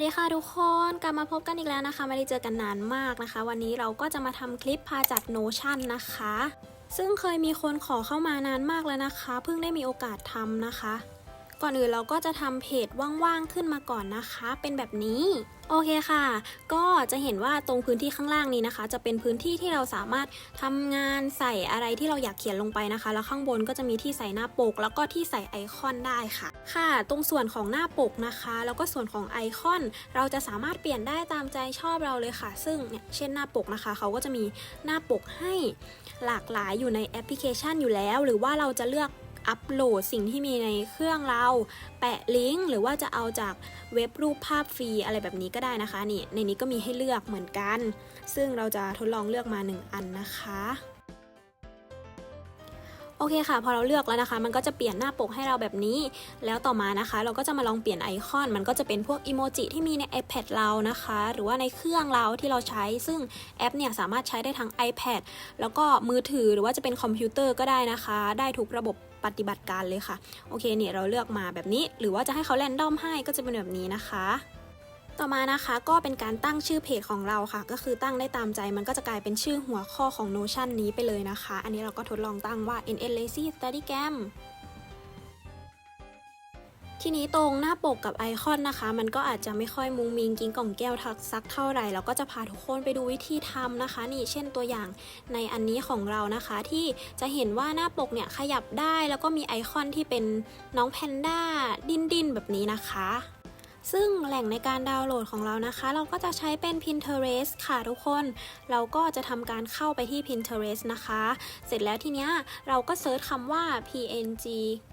วัสดีค่ะทุกคนกลับมาพบกันอีกแล้วนะคะ ไม่ได้เจอกันนานมากนะคะ วันนี้เราก็จะมาทำคลิปพาจัดโนชั่นนะคะ ซึ่งเคยมีคนขอเข้ามานานมากแล้วนะคะ เพิ่งได้มีโอกาสทำนะคะ ก่อนอื่นเราก็จะทำเพจว่างๆขึ้นมาก่อนนะคะ เป็นแบบนี้โอเคค่ะ ก็จะเห็นว่าตรงพื้นที่ข้างล่างนี้นะคะ จะเป็นพื้นที่ที่เราสามารถทำงานใส่อะไรที่เราอยากเขียนลงไปนะคะ แล้วข้างบนก็จะมีที่ใส่หน้าปก แล้วก็ที่ใส่ไอคอนได้ค่ะ ค่ะ ตรงส่วนของหน้าปกนะคะ แล้วก็ส่วนของไอคอน เราจะสามารถเปลี่ยนได้ตามใจชอบเราเลยค่ะ ซึ่งเนี่ยเช่นหน้าปกนะคะ เขาก็จะมีหน้าปกให้หลากหลายอยู่ในแอปพลิเคชันอยู่แล้ว หรือว่าเราจะเลือก อัปโหลดสิ่งที่มีในเครื่องเรา แปะลิงก์หรือว่าจะเอาจากเว็บรูปภาพฟรีอะไรแบบนี้ก็ได้นะคะนี่ในนี้ก็มีให้เลือกเหมือนกัน ซึ่งเราจะทดลองเลือกมา 1 อันนะคะ โอเคค่ะ พอเราเลือกแล้วนะคะ มันก็จะเปลี่ยนหน้าปกให้เราแบบนี้ แล้วต่อมานะคะ เราก็จะมาลองเปลี่ยนไอคอน มันก็จะเป็นพวกอิโมจิที่มีใน iPad เรานะคะ หรือว่าในเครื่องเราที่เราใช้ ซึ่งแอปเนี่ยสามารถใช้ได้ทั้ง iPad แล้วก็มือถือหรือว่าจะเป็นคอมพิวเตอร์ก็ได้นะคะ ได้ทุกระบบปฏิบัติการเลยค่ะ โอเคเนี่ยเราเลือกมาแบบนี้ หรือว่าจะให้เขาแรนดอมให้ก็จะเป็นแบบนี้นะคะ ต่อมานะคะก็เป็นการตั้งชื่อเพจของเราค่ะ ก็คือตั้งได้ตามใจมันก็จะกลายเป็นชื่อหัวข้อของ Notion นี้ไปเลยนะคะ อันนี้เราก็ทดลองตั้งว่า NN Lazy Study Cam ทีนี้ตรงหน้าปกกับไอคอนนะคะ มันก็อาจจะไม่ค่อยมุงมิงกิ้งกล่องแก้วทักซักเท่าไหร่เราก็จะพาทุกคนไปดูวิธีทำนะคะ นี่เช่นตัวอย่างในอันนี้ของเรานะคะ ที่จะเห็นว่าหน้าปกเนี่ยขยับได้ แล้วก็มีไอคอนที่เป็นน้องแพนด้าดิ้นดินแบบนี้นะคะ ซึ่งแหล่งในการดาวน์โหลดของเรานะคะ เราก็จะใช้เป็น Pinterest ค่ะทุกคน เราก็จะทำการเข้าไปที่ Pinterest นะคะ เสร็จแล้วทีเนี้ยเราก็เซิร์ชคำว่า png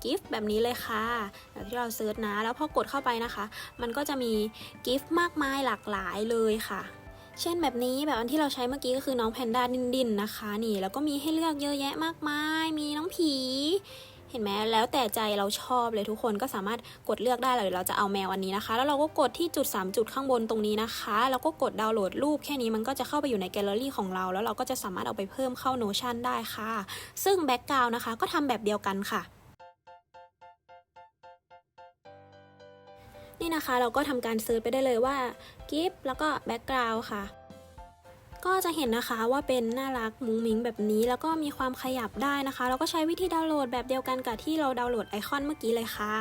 gif แบบนี้เลยค่ะแบบที่เราเซิร์ชนะ แล้วพอกดเข้าไปนะคะ มันก็จะมี gif มากมายหลากหลายเลยค่ะเช่นแบบนี้แบบอันที่เราใช้เมื่อกี้ก็คือน้องแพนด้าดินดินๆนะคะ นี่แล้วก็มีให้เลือกเยอะแยะมากมาย มีน้องผี ห็นไหมแล้วแต่ใจเราชอบเลยทุกคนก็สามารถกดเลือกได้เลยเราจะเอาแมวอันนี้นะคะ แล้วเราก็กดที่จุด 3 จุดข้างบนตรงนี้นะคะ แล้วก็กดดาวน์โหลดรูปแค่นี้มันก็จะเข้าไปอยู่ในแกลเลอรี่ของเรา แล้วเราก็จะสามารถเอาไปเพิ่มเข้า Notion ได้ค่ะ ซึ่งแบ็กกราวน์นะคะ ก็ทำแบบเดียวกันค่ะนี่นะคะเราก็ทำการเซิร์ชไปได้เลยว่ากิฟแล้วก็แบ็กกราวค่ะ ก็จะเห็นนะคะว่าเป็นน่ารักมุ้งมิ้งแบบนี้ แล้วก็มีความขยับได้นะคะ แล้วก็ใช้วิธีดาวน์โหลดแบบเดียวกันกับที่เราดาวน์โหลดไอคอนเมื่อกี้เลยค่ะ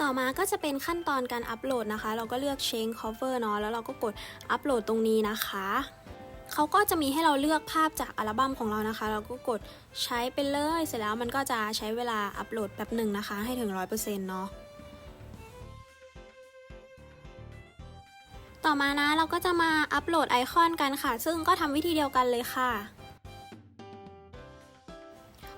ต่อมาก็จะเป็นขั้นตอนการอัปโหลดนะคะ เราก็เลือก change cover เนาะ แล้วเราก็กดอัปโหลดตรงนี้นะคะ เขาก็จะมีให้เราเลือกภาพจากอัลบั้มของเรานะคะ เราก็กดใช้ไปเลย เสร็จแล้วมันก็จะใช้เวลาอัปโหลดแบบหนึ่งนะคะ ให้ถึง 100%เนาะ ต่อมานะเราก็จะมาอัปโหลดไอคอนกันค่ะ ซึ่งก็ทำวิธีเดียวกันเลยค่ะ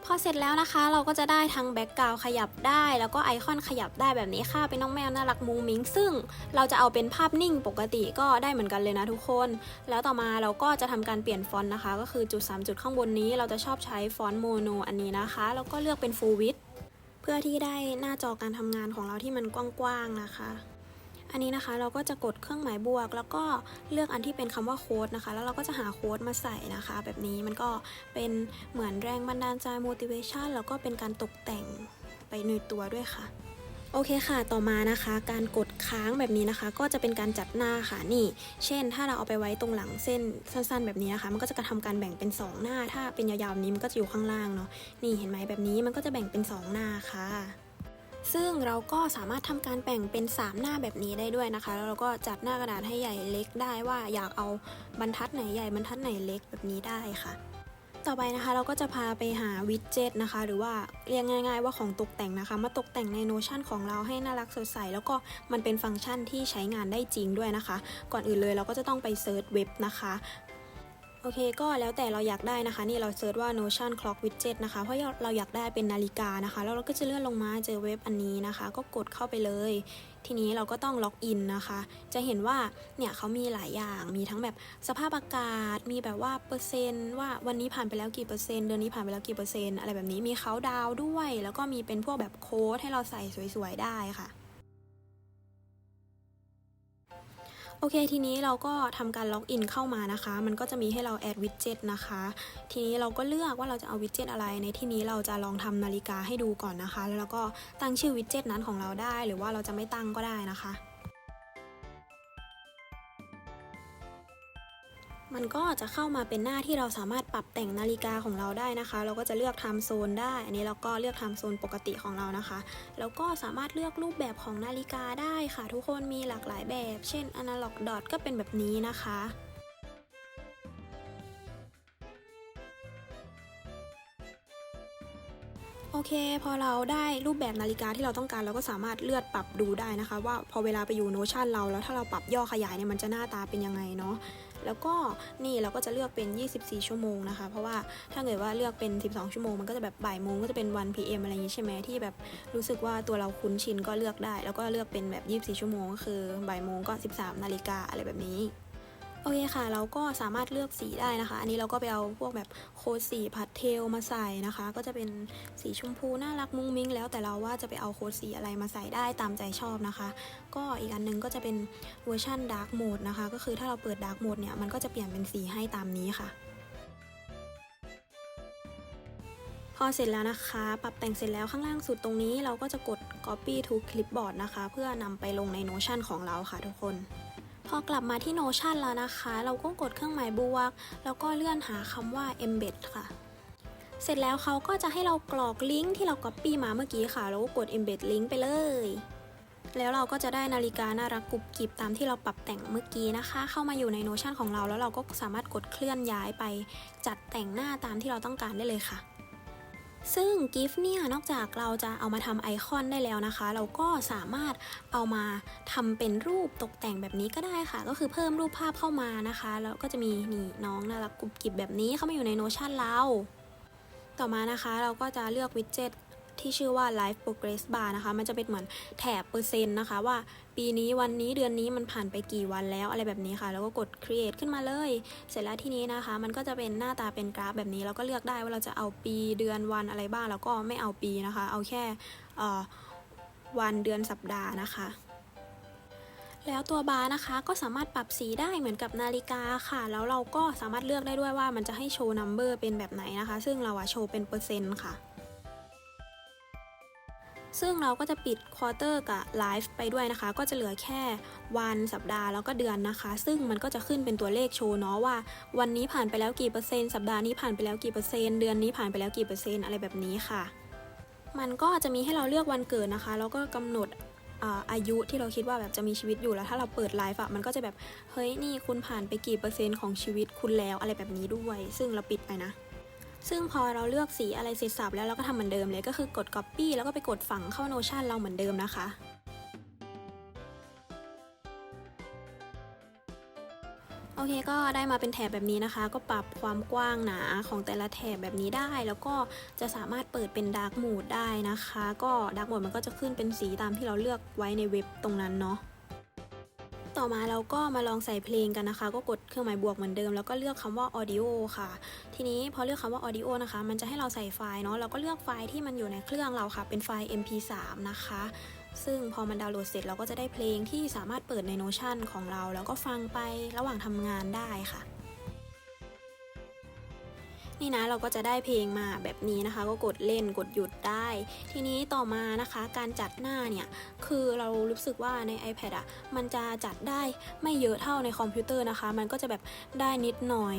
พอเสร็จแล้วนะคะ เราก็จะได้ทั้งแบ็กกราวขยับได้ แล้วก็ไอคอนขยับได้แบบนี้ค่ะ เป็นน้องแมวน่ารักมุงมิงซึ่งเราจะเอาเป็นภาพนิ่งปกติก็ได้เหมือนกันเลยนะทุกคน แล้วต่อมาเราก็จะทำการเปลี่ยนฟอนต์นะคะ ก็คือจุด 3 จุดข้างบนนี้ เราจะชอบใช้ฟอนต์โมโนอันนี้นะคะ แล้วก็เลือกเป็น Full Width เพื่อที่ได้หน้าจอการทำงานของเราที่มันกว้างๆนะคะ อันนี้นะคะเราก็จะกดเครื่องหมายบวก แล้วก็เลือกอันที่เป็นคำว่าโค้ดนะคะ แล้วเราก็จะหาโค้ดมาใส่นะคะ แบบนี้มันก็เป็นเหมือนแรงบันดาลใจ motivation แล้วก็เป็นการตกแต่งไปในตัวด้วยค่ะโอเคค่ะ ต่อมานะคะ การกดค้างแบบนี้นะคะ ก็จะเป็นการจัดหน้าค่ะ นี่ เช่น ถ้าเราเอาไปไว้ตรงหลังเส้นสั้นๆ แบบนี้นะคะ มันก็จะกระทำการแบ่งเป็น 2 หน้า ถ้าเป็นยาวๆนี้มันก็จะอยู่ข้างล่างเนาะ นี่เห็นไหมแบบนี้มันก็จะแบ่งเป็น 2 หน้าค่ะ ซึ่งเราก็สามารถทำการแบ่งเป็น 3 หน้าแบบนี้ได้ด้วยนะคะ แล้วเราก็จัดหน้ากระดาษให้ใหญ่เล็กได้ว่าอยากเอาบรรทัดไหนใหญ่บรรทัดไหนเล็กแบบนี้ได้ค่ะ ต่อไปนะคะเราก็จะพาไปหาวิดเจ็ตนะคะ หรือว่าเรียกง่าย ๆ ว่าของตกแต่งนะคะ มาตกแต่งในโนชั่นของเราให้น่ารักสดใส แล้วก็มันเป็นฟังก์ชันที่ใช้งานได้จริงด้วยนะคะ ก่อนอื่นเลยเราก็จะต้องไปเซิร์ชเว็บนะคะ โอเคก็แล้วแต่เราอยากได้นะคะ นี่เราเซิร์ชว่า Notion Clock Widget นะคะ เพราะเราอยากได้เป็นนาฬิกานะคะ แล้วเราก็จะเลื่อนลงมาเจอเว็บอันนี้นะคะ ก็กดเข้าไปเลย ทีนี้เราก็ต้องล็อกอินนะคะ จะเห็นว่าเนี่ยเขามีหลายอย่างมีทั้งแบบสภาพอากาศ มีแบบว่าเปอร์เซ็นต์ว่าวันนี้ผ่านไปแล้วกี่เปอร์เซ็นต์เดือนนี้ผ่านไปแล้วกี่เปอร์เซ็นต์อะไรแบบนี้มีเขาดาวด้วย แล้วก็มีเป็นพวกแบบโค้ดให้เราใส่สวยๆได้ค่ะ อเคทีนี้เราก็ทำการล็อกอินเข้ามานะคะ มันก็จะมีให้เราแอดวิดเจ็ตนะคะ ทีนี้เราก็เลือกว่าเราจะเอาวิดเจ็ตอะไร ในที่นี้เราจะลองทำนาฬิกาให้ดูก่อนนะคะ แล้วเราก็ตั้งชื่อวิดเจ็ตนั้นของเราได้ หรือว่าเราจะไม่ตั้งก็ได้นะคะ มันก็จะเข้ามาเป็นหน้าที่เราสามารถปรับแต่งนาฬิกาของเราได้นะคะ เราก็จะเลือกไทม์โซนได้ อันนี้เราก็เลือกไทม์โซนปกติของเรานะคะ แล้วก็สามารถเลือกรูปแบบของนาฬิกาได้ค่ะ ทุกคนมีหลากหลายแบบ เช่น Analog Dot ก็เป็นแบบนี้นะคะโอเค พอเราได้รูปแบบนาฬิกาที่เราต้องการเราก็สามารถเลือกปรับดูได้นะคะ ว่าพอเวลาไปอยู่โนชั่นเราแล้วถ้าเราปรับย่อขยายเนี่ยมันจะหน้าตาเป็นยังไงเนาะ แล้วก็นี่เราก็จะเลือกเป็น 24 ชั่วโมงนะคะ เพราะว่าถ้าเกิดว่าเลือกเป็น 12 ชั่วโมงมันก็จะแบบบ่ายโมงก็จะเป็นวัน PM อะไรอย่างงี้ใช่ไหมที่แบบรู้สึกว่าตัวเราคุ้นชินก็เลือกได้ แล้วก็เลือกเป็นแบบ 24 ชั่วโมงก็คือบ่ายโมงก็ 13 นาฬิกาอะไรแบบนี้ โอเคค่ะ เราก็สามารถเลือกสีได้นะคะ อันนี้เราก็ไปเอาพวกแบบโคดสีพัดเทลมาใส่นะคะ ก็จะเป็นสีชมพูน่ารักมุ้งมิ้งแล้วแต่เราว่าจะไปเอาโคดสีอะไรมาใส่ได้ตามใจชอบนะคะ ก็อีกอันหนึงก็จะเป็นเวอร์ชันดาร์กโหมดนะคะ ก็คือถ้าเราเปิดดาร์กโหมดเนี่ยมันก็จะเปลี่ยนเป็นสีให้ตามนี้ค่ะพอเสร็จแล้วนะคะ ปรับแต่งเสร็จแล้วข้างล่างสุดตรงนี้เราก็จะกด copy to clipboard นะคะ เพื่อนำไปลงใน Notion ของเราค่ะทุกคน พอกลับมาที่ Notion แล้วนะคะ เราก็กดเครื่องหมายบวก แล้วก็เลื่อนหาคำว่า embed ค่ะ เสร็จแล้วเขาก็จะให้เรากรอกลิงก์ที่เรา copy มาเมื่อกี้ค่ะ แล้วก็กด embed link ไปเลย แล้วเราก็จะได้นาฬิกาน่ารักกรุบกริบตามที่เราปรับแต่งเมื่อกี้นะคะ เข้ามาอยู่ใน Notion ของเราแล้วเราก็สามารถกดเคลื่อนย้ายไป จัดแต่งหน้าตามที่เราต้องการได้เลยค่ะ ซึ่งกิฟต์เนี่ยนอกจากเราจะเอามาทำไอคอนได้แล้วนะคะ เราก็สามารถเอามาทำเป็นรูปตกแต่งแบบนี้ก็ได้ค่ะ ก็คือเพิ่มรูปภาพเข้ามานะคะ แล้วก็จะมีนี่น้องน่ารักกรุบกริบแบบนี้เข้ามาอยู่ในโนชั่นเรา ต่อมานะคะเราก็จะเลือกวิดเจ็ต ที่ชื่อว่า Life Progress Bar นะคะ มันจะเป็นเหมือนแถบเปอร์เซ็นต์นะคะ ว่าปีนี้วันนี้เดือนนี้มันผ่านไปกี่วันแล้วอะไรแบบนี้ค่ะ แล้วก็กด create ขึ้นมาเลย เสร็จแล้วทีนี้นะคะ มันก็จะเป็นหน้าตาเป็นกราฟแบบนี้ เราก็เลือกได้ว่าเราจะเอาปีเดือนวันอะไรบ้าง แล้วก็ไม่เอาปีนะคะ เอาแค่วันเดือนสัปดาห์นะคะแล้วตัวบาร์นะคะก็สามารถปรับสีได้เหมือนกับนาฬิกาค่ะ แล้วเราก็สามารถเลือกได้ด้วยว่ามันจะให้โชว์นัมเบอร์เป็นแบบไหนนะคะ ซึ่งเราอะโชว์เป็นเปอร์เซ็นต์ค่ะ ซึ่งเราก็จะปิดควอเตอร์กับไลฟ์ไปด้วยนะคะ ก็จะเหลือแค่วันสัปดาห์แล้วก็เดือนนะคะ ซึ่งมันก็จะขึ้นเป็นตัวเลขโชว์เนาะว่า วันนี้ผ่านไปแล้วกี่เปอร์เซ็นต์สัปดาห์นี้ผ่านไปแล้วกี่เปอร์เซ็นต์เดือนนี้ผ่านไปแล้วกี่เปอร์เซ็นต์อะไรแบบนี้ค่ะ มันก็จะมีให้เราเลือกวันเกิดนะคะ แล้วก็กำหนดอาอายุที่เราคิดว่าแบบจะมีชีวิตอยู่แล้วถ้าเราเปิดไลฟ์อะมันก็จะแบบเฮ้ยนี่คุณผ่านไปกี่เปอร์เซ็นต์ของชีวิตคุณแล้วอะไรแบบนี้ด้วย ซึ่งเราปิดไปนะ ซึ่งพอเราเลือกสีอะไรเสร็จสับแล้วเราก็ทำเหมือนเดิมเลยก็คือกด Copy แล้วก็ไปกดฝังเข้า Notion เราเหมือนเดิมนะคะ โอเคก็ได้มาเป็นแถบแบบนี้นะคะ ก็ปรับความกว้างหนาของแต่ละแถบแบบนี้ได้ แล้วก็จะสามารถเปิดเป็นดาร์กโหมดได้นะคะ ก็ดาร์กโหมดมันก็จะขึ้นเป็นสีตามที่เราเลือกไว้ในเว็บตรงนั้นเนาะ ต่อมาเราก็มาลองใส่เพลงกันนะคะ ก็กดเครื่องหมายบวกเหมือนเดิม แล้วก็เลือกคำว่า audio ค่ะ ทีนี้พอเลือกคำว่า audio นะคะ มันจะให้เราใส่ไฟล์เนาะเราก็เลือกไฟล์ที่มันอยู่ในเครื่องเราค่ะ เป็นไฟล์ mp3 นะคะ ซึ่งพอมันดาวน์โหลดเสร็จเราก็จะได้เพลงที่สามารถเปิดใน Notion ของเรา แล้วก็ฟังไประหว่างทำงานได้ค่ะ นี่นะเราก็จะได้เพลงมาแบบนี้นะคะ ก็กดเล่นกดหยุดได้ ทีนี้ต่อมานะคะการจัดหน้าเนี่ยคือเรารู้สึกว่าใน iPad อะ่ะมันจะจัดได้ไม่เยอะเท่าในคอมพิวเตอร์นะคะ มันก็จะแบบได้นิดหน่อย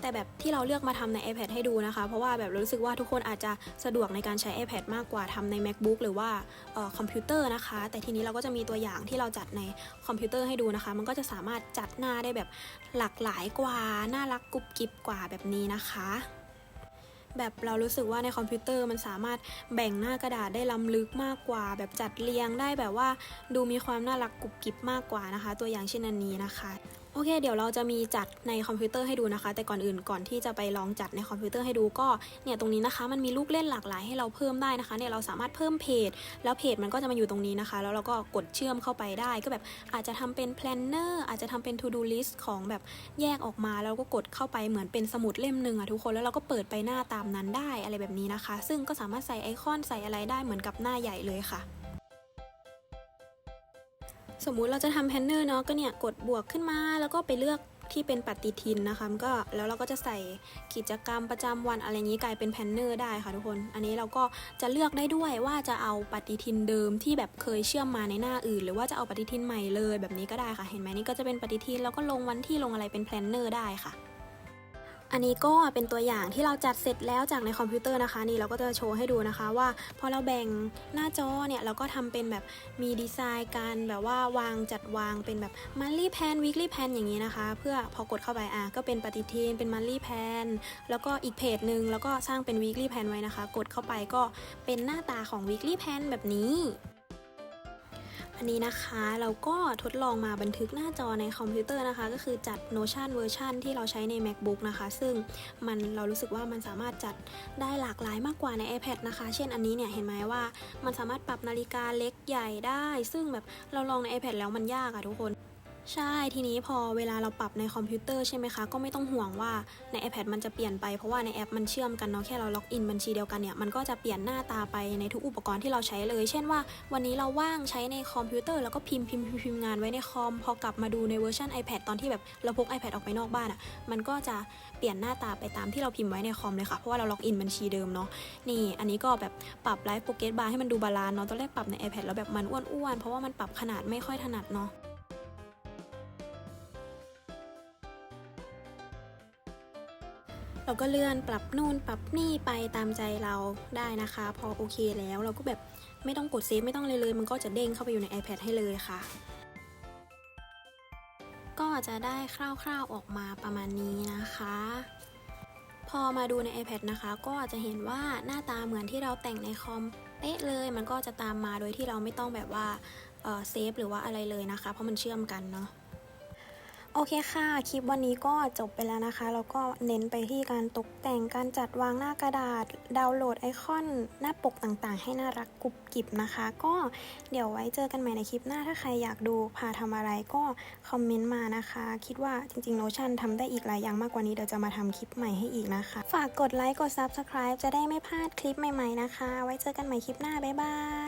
แต่แบบที่เราเลือกมาทำใน iPad ให้ดูนะคะ เพราะว่าแบบรู้สึกว่าทุกคนอาจจะสะดวกในการใช้ iPad มากกว่าทำใน MacBook หรือว่าออคอมพิวเตอร์นะคะ แต่ทีนี้เราก็จะมีตัวอย่างที่เราจัดในคอมพิวเตอร์ให้ดูนะคะ มันก็จะสามารถจัดหน้าได้แบบหลากหลายกว่า น่ารักกรุบกริบกว่าแบบนี้นะคะแบบเรารู้สึกว่าในคอมพิวเตอร์มันสามารถแบ่งหน้ากระดาษได้ล้ำลึกมากกว่า แบบจัดเรียงได้แบบว่าดูมีความน่ารักกรุบกริบมากกว่านะคะ ตัวอย่างเช่นอันนี้นะคะ อเค เดี๋ยวเราจะมีจัดในคอมพิวเตอร์ให้ดูนะคะ แต่ก่อนอื่นก่อนที่จะไปลองจัดในคอมพิวเตอร์ให้ดูก็เนี่ยตรงนี้นะคะ มันมีลูกเล่นหลากหลายให้เราเพิ่มได้นะคะเนี่ยเราสามารถเพิ่มเพจ แล้วเพจมันก็จะมาอยู่ตรงนี้นะคะ แล้วเราก็กดเชื่อมเข้าไปได้ ก็แบบอาจจะทำเป็นแพลนเนอร์อาจจะทำเป็น to do list ของแบบแยกออกมาแล้วก็กดเข้าไปเหมือนเป็นสมุดเล่มหนึ่งอะทุกคนแล้วเราก็เปิดไปหน้าตามนั้นได้อะไรแบบนี้นะคะ ซึ่งก็สามารถใส่ไอคอนใส่อะไรได้เหมือนกับหน้าใหญ่เลยค่ะ สมมุติเราจะทำแพนเนอร์เนาะก็เนี่ยกดบวกขึ้นมาแล้วก็ไปเลือกที่เป็นปฏิทินนะคะก็แล้วเราก็จะใส่กิจกรรมประจำวันอะไรอย่างนี้กลายเป็นแพนเนอร์ได้ค่ะทุกคน อันนี้เราก็จะเลือกได้ด้วยว่าจะเอาปฏิทินเดิมที่แบบเคยเชื่อมมาในหน้าอื่น หรือว่าจะเอาปฏิทินใหม่เลยแบบนี้ก็ได้ค่ะ เห็นไหมนี่ก็จะเป็นปฏิทินแล้วก็ลงวันที่ลงอะไรเป็นแพลนเนอร์ได้ค่ะ อันนี้ก็เป็นตัวอย่างที่เราจัดเสร็จแล้วจากในคอมพิวเตอร์นะคะ นี่เราก็จะโชว์ให้ดูนะคะว่าพอเราแบ่งหน้าจอเนี่ยเราก็ทำเป็นแบบมีดีไซน์การแบบว่าวางจัดวางเป็นแบบมันลี่แพนวีคลี่แพนอย่างนี้นะคะ เพื่อพอกดเข้าไปอะก็เป็นปฏิทินเป็นมันลี่แพนแล้วก็อีกเพจหนึ่งแล้วก็สร้างเป็นวีคลี่แพนไว้นะคะ กดเข้าไปก็เป็นหน้าตาของวีคลี่แพนแบบนี้ อันนี้นะคะเราก็ทดลองมาบันทึกหน้าจอในคอมพิวเตอร์นะคะ ก็คือจัด Notion เวอร์ชันที่เราใช้ใน MacBook นะคะ ซึ่งมันเรารู้สึกว่ามันสามารถจัดได้หลากหลายมากกว่าใน iPad นะคะ เช่นอันนี้เนี่ยเห็นไหมว่ามันสามารถปรับนาฬิกาเล็กใหญ่ได้ ซึ่งแบบเราลองใน iPad แล้วมันยากอะทุกคน ใช่ทีนี้พอเวลาเราปรับในคอมพิวเตอร์ใช่ไหมคะ ก็ไม่ต้องห่วงว่าใน iPad มันจะเปลี่ยนไปเพราะว่าในแอปมันเชื่อมกันเนาะแค่เราล็อกอินบัญชีเดียวกันเนี่ยมันก็จะเปลี่ยนหน้าตาไปในทุกอุปกรณ์ที่เราใช้เลย เช่นว่า วันนี้เราว่างใช้ในคอมพิวเตอร์แล้วก็พิมพ์พิมพ์พิมพ์งานไว้ในคอมพอกลับมาดูในเวอร์ชัน iPad ตอนที่แบบเราพก iPad ออกไปนอกบ้านอะ่ะมันก็จะเปลี่ยนหน้าตาไปตามที่เราพิมพ์ไว้ในคอมเลยค่ะเพราะว่าเราล็อกอินบัญชีเดิมเนาะนี่อันนี้ก็แบบปรับไลฟ์โปรเกสบาร์ให้มันดูบาลานซ์เนาะตอนแรกปรับใน iPad แล้วแบบมันอ้วนๆเพราะว่ามันปรับขนาดไม่ค่อยถนัดเนาะ เราก็เลื่อนปรับนู่นปรับนี่ไปตามใจเราได้นะคะ พอโอเคแล้วเราก็แบบไม่ต้องกดเซฟไม่ต้องเลยเลย มันก็จะเด้งเข้าไปอยู่ใน iPad ให้เลยค่ะ ก็จะได้คร่าวๆออกมาประมาณนี้นะคะ พอมาดูใน iPad นะคะ ก็จะเห็นว่าหน้าตาเหมือนที่เราแต่งในคอมเป๊ะเลย มันก็จะตามมาโดยที่เราไม่ต้องแบบว่าเอ่อเซฟหรือว่าอะไรเลยนะคะ เพราะมันเชื่อมกันเนาะ โอเคค่ะ คลิปวันนี้ก็จบไปแล้วนะคะ แล้วก็เน้นไปที่การตกแต่งการจัดวางหน้ากระดาษ ดาวน์โหลดไอคอน หน้าปกต่างๆ ให้น่ารักกรุบกริบนะคะ ก็เดี๋ยวไว้เจอกันใหม่ในคลิปหน้าถ้าใครอยากดูพาทำอะไรก็คอมเมนต์มานะคะ คิดว่าจริงๆ Notion ทำได้อีกหลายอย่างมากกว่านี้เดี๋ยวจะมาทำคลิปใหม่ให้อีกนะคะ ฝากกดไลค์กด Subscribe จะได้ไม่พลาดคลิปใหม่ๆนะคะ ไว้เจอกันใหม่คลิปหน้าบ๊ายบาย